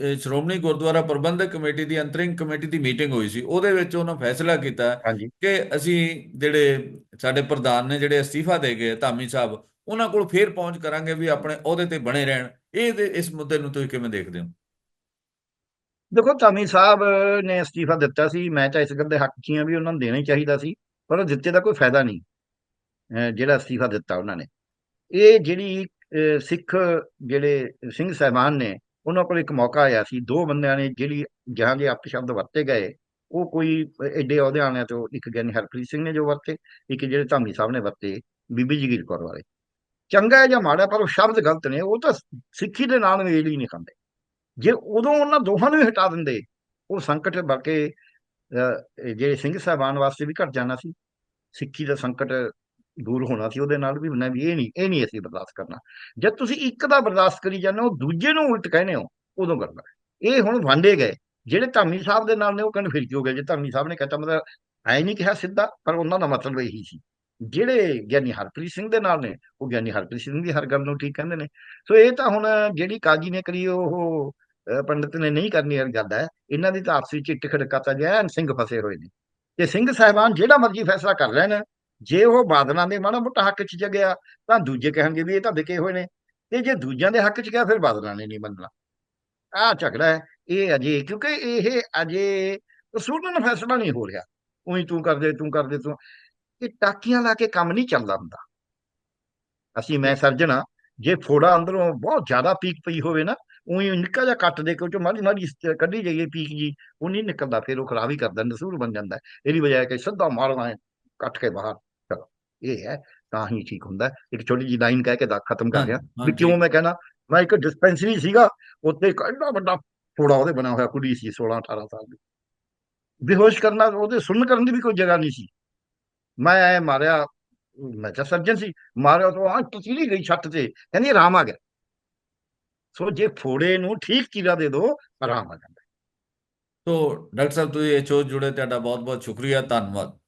ਸ਼੍ਰੋਮਣੀ ਗੁਰਦੁਆਰਾ ਪ੍ਰਬੰਧਕ committee ਦੀ ਅੰਤਰਿੰਗ committee ਦੀ ਮੀਟਿੰਗ ਹੋਈ ਸੀ ਉਹਦੇ ਵਿੱਚ ਉਹਨਾਂ ਫੈਸਲਾ ਕੀਤਾ ਕਿ ਅਸੀਂ ਜਿਹੜੇ ਸਾਡੇ ਪ੍ਰਧਾਨ ਨੇ ਜਿਹੜੇ ਅਸਤੀਫਾ ਦੇ ਗਏ ਧਾਮੀ ਸਾਹਿਬ ਉਹਨਾਂ ਕੋਲ ਫੇਰ ਪਹੁੰਚ ਕਰਾਂਗੇ ਵੀ ਆਪਣੇ ਅਹੁਦੇ ਤੇ ਬਣੇ ਰਹਿਣ। ਇਹ ਇਸ ਮੁੱਦੇ ਨੂੰ ਤੁਸੀਂ ਕਿਵੇਂ ਦੇਖਦੇ ਹੋ? ਦੇਖੋ ਧਾਮੀ ਸਾਹਿਬ ਨੇ ਅਸਤੀਫਾ ਦਿੱਤਾ ਸੀ ਮੈਂ ਤਾਂ ਇਸ ਗੱਲ ਦੇ ਹੱਕ 'ਚ ਹੀ ਵੀ ਉਹਨਾਂ ਨੂੰ ਦੇਣਾ ਹੀ ਚਾਹੀਦਾ ਸੀ ਪਰ ਉਹ ਦਿੱਤੇ ਦਾ ਕੋਈ ਫਾਇਦਾ ਨਹੀਂ ਜਿਹੜਾ ਅਸਤੀਫਾ ਦਿੱਤਾ ਉਹਨਾਂ ਨੇ। ਇਹ ਜਿਹੜੀ ਸਿੱਖ ਜਿਹੜੇ ਸਿੰਘ ਸਾਹਿਬਾਨ ਨੇ ਉਹਨਾਂ ਕੋਲ ਇੱਕ ਮੌਕਾ ਆਇਆ ਸੀ, ਦੋ ਬੰਦਿਆਂ ਨੇ ਜਿਹੜੀ ਜਹਾਂ ਦੇ ਅਪਸ਼ਬਦ ਵਰਤੇ ਗਏ, ਉਹ ਕੋਈ ਐਡੇ ਅਹੁਦੇ ਵਾਲਿਆਂ ਤੋਂ ਇੱਕ ਗਿਆਨੀ ਹਰਪ੍ਰੀਤ ਸਿੰਘ ਨੇ ਜੋ ਵਰਤੇ, ਇੱਕ ਜਿਹੜੇ ਧਾਮੀ ਸਾਹਿਬ ਨੇ ਵਰਤੇ, ਬੀਬੀ ਜਗੀਰ ਕੌਰ ਵਾਲੇ। ਚੰਗਾ ਹੈ ਜਾਂ ਮਾੜਾ, ਪਰ ਉਹ ਸ਼ਬਦ ਗਲਤ ਨੇ, ਉਹ ਤਾਂ ਸਿੱਖੀ ਦੇ ਨਾਲ ਮੇਲ ਹੀ ਨਹੀਂ ਖਾਂਦੇ। ਜੇ ਉਦੋਂ ਉਹਨਾਂ ਦੋਹਾਂ ਨੂੰ ਹੀ ਹਟਾ ਦਿੰਦੇ, ਉਹ ਸੰਕਟ ਬਲਕਿ ਜਿਹੜੇ ਸਿੰਘ ਸਾਹਿਬਾਨ ਵਾਸਤੇ ਵੀ ਘਟ ਜਾਣਾ ਸੀ, ਸਿੱਖੀ ਦਾ ਸੰਕਟ ਦੂਰ ਹੋਣਾ ਸੀ, ਉਹਦੇ ਨਾਲ ਵੀ ਮੈਂ ਵੀ ਇਹ ਨਹੀਂ ਇਹ ਨਹੀਂ ਅਸੀਂ ਬਰਦਾਸ਼ਤ ਕਰਨਾ। ਜਦ ਤੁਸੀਂ ਇੱਕ ਦਾ ਬਰਦਾਸ਼ਤ ਕਰੀ ਜਾਂਦੇ ਹੋ, ਦੂਜੇ ਨੂੰ ਉਲਟ ਕਹਿੰਦੇ ਹੋ, ਉਦੋਂ ਕਰਨਾ। ਇਹ ਹੁਣ ਵਾਂਡੇ ਗਏ। ਜਿਹੜੇ ਧਾਮੀ ਸਾਹਿਬ ਦੇ ਨਾਲ ਨੇ, ਉਹ ਕਹਿੰਦੇ ਫਿਰ ਕਿਉਂ ਗਏ ਜੇ ਧਾਮੀ ਸਾਹਿਬ ਨੇ ਕਹਤਾ, ਮਤਲਬ ਐ ਨਹੀਂ ਕਿਹਾ ਸਿੱਧਾ, ਪਰ ਉਹਨਾਂ ਦਾ ਮਤਲਬ ਇਹੀ ਸੀ। ਜਿਹੜੇ ਗਿਆਨੀ ਹਰਪ੍ਰੀਤ ਸਿੰਘ ਦੇ ਨਾਲ ਨੇ, ਉਹ ਗਿਆਨੀ ਹਰਪ੍ਰੀਤ ਸਿੰਘ ਦੀ ਹਰ ਗੱਲ ਨੂੰ ਠੀਕ ਕਹਿੰਦੇ ਨੇ। ਸੋ ਇਹ ਤਾਂ ਹੁਣ ਜਿਹੜੀ ਕਾਜੀ ਨੇ ਕਰੀ, ਉਹ, ਅਹ ਪੰਡਿਤ ਨੇ ਨਹੀਂ ਕਰਨੀ ਇਹ ਗੱਲ ਹੈ। ਇਹਨਾਂ ਦੀ ਤਾਂ ਆਪਸੀ ਚਿੱਟ ਖੜਕਾਤਾ ਜੈਨ ਸਿੰਘ ਫਸੇ ਹੋਏ ਨੇ। ਤੇ ਸਿੰਘ ਸਾਹਿਬਾਨ ਜਿਹੜਾ ਮਰਜ਼ੀ ਫੈਸਲਾ ਕਰ ਲੈਣ ਜੇ ਉਹ ਬਾਦਲਾਂ ਦੇ ਮਾੜਾ ਮੋਟਾ ਹੱਕ 'ਚ ਜਗਿਆ ਤਾਂ ਦੂਜੇ ਕਹਿਣਗੇ ਵੀ ਇਹ ਤਾਂ ਵਿਕੇ ਹੋਏ ਨੇ। ਤੇ ਜੇ ਦੂਜਿਆਂ ਦੇ ਹੱਕ 'ਚ ਗਿਆ, ਫਿਰ ਬਾਦਲਾਂ ਨੇ ਨਹੀਂ ਮੰਨਣਾ। ਆਹ ਝਗੜਾ ਹੈ, ਇਹ ਅਜੇ, ਕਿਉਂਕਿ ਇਹ ਅਜੇ ਸੁਣਨ ਫੈਸਲਾ ਨਹੀਂ ਹੋ ਰਿਹਾ। ਉਹੀ ਤੂੰ ਕਰਦੇ ਤੂੰ ਕਰਦੇ, ਤੂੰ। ਇਹ ਟਾਕੀਆਂ ਲਾ ਕੇ ਕੰਮ ਨਹੀਂ ਚੱਲਦਾ ਹੁੰਦਾ। ਅਸੀਂ, ਮੈਂ ਸਰਜਣਾ, ਜੇ ਫੋੜਾ ਅੰਦਰੋਂ ਬਹੁਤ ਜ਼ਿਆਦਾ ਪੀਕ ਪਈ ਹੋਵੇ ਨਾ, ਉਹੀ ਨਿੱਕਾ ਜਿਹਾ ਕੱਟ ਦੇ ਕੇ ਉਹ ਚੋਂ ਮਾੜੀ ਮਾੜੀ ਕੱਢੀ ਜਾਈਏ ਪੀਕ ਜੀ, ਉਹ ਨਹੀਂ ਨਿਕਲਦਾ, ਫਿਰ ਉਹ ਖਰਾਬ ਹੀ ਕਰਦਾ, ਨਸੂਰ ਬਣ ਜਾਂਦਾ। ਇਹਦੀ ਬਜਾਏ ਕਿ ਸਿੱਧਾ ਮਾਰਨਾ ਹੈ, ਕੱਟ ਕੇ ਬਾਹਰ। ਇਹ ਹੈ ਤਾਂ ਹੀ ਠੀਕ ਹੁੰਦਾ। ਇੱਕ ਛੋਟੀ ਜਿਹੀ ਲਾਈਨ ਕਹਿ ਕੇ ਦਾ ਖਤਮ ਕਰ ਦਿਆਂ ਵੀ ਕਿਉਂ ਮੈਂ ਕਹਿਣਾ ਮੈਂ ਇੱਕ ਡਿਸਪੈਂਸਰੀ ਸੀਗਾ ਉੱਤੇ ਇੱਕ ਐਡਾ ਵੱਡਾ ਫੋੜਾ ਉਹਦੇ ਬਣਿਆ ਹੋਇਆ ਕੁੜੀ ਸੀ 16 18 ਸਾਲ ਦੀ ਬੇਹੋਸ਼ ਕਰਨਾ ਉਹਦੇ ਸੁਣਨ ਕਰਨ ਦੀ ਵੀ ਕੋਈ ਜਗ੍ਹਾ ਨਹੀਂ ਸੀ ਮੈਂ ਐ ਮਾਰਿਆ ਮੈਂ ਤਾਂ ਸਰਜਨ ਸੀ ਮਾਰਿਆ ਤੋਂ ਆ ਟੁੱਟੀ ਗਈ ਛੱਤ ਤੇ ਕਹਿੰਦੀ ਆਰਾਮ ਆ ਗਿਆ ਸੋ ਜੇ ਫੋੜੇ ਨੂੰ ਠੀਕ ਕੀੜਾ ਦੇ ਦੋ ਆਰਾਮ ਆ ਜਾਂਦਾ ਤੋ ਡਾਕਟਰ ਸਾਹਿਬ ਤੁਸੀਂ ਇਹ ਸ਼ੋਅ ਜੁੜੇ ਤੁਹਾਡਾ ਬਹੁਤ ਬਹੁਤ ਸ਼ੁਕਰੀਆ ਧੰਨਵਾਦ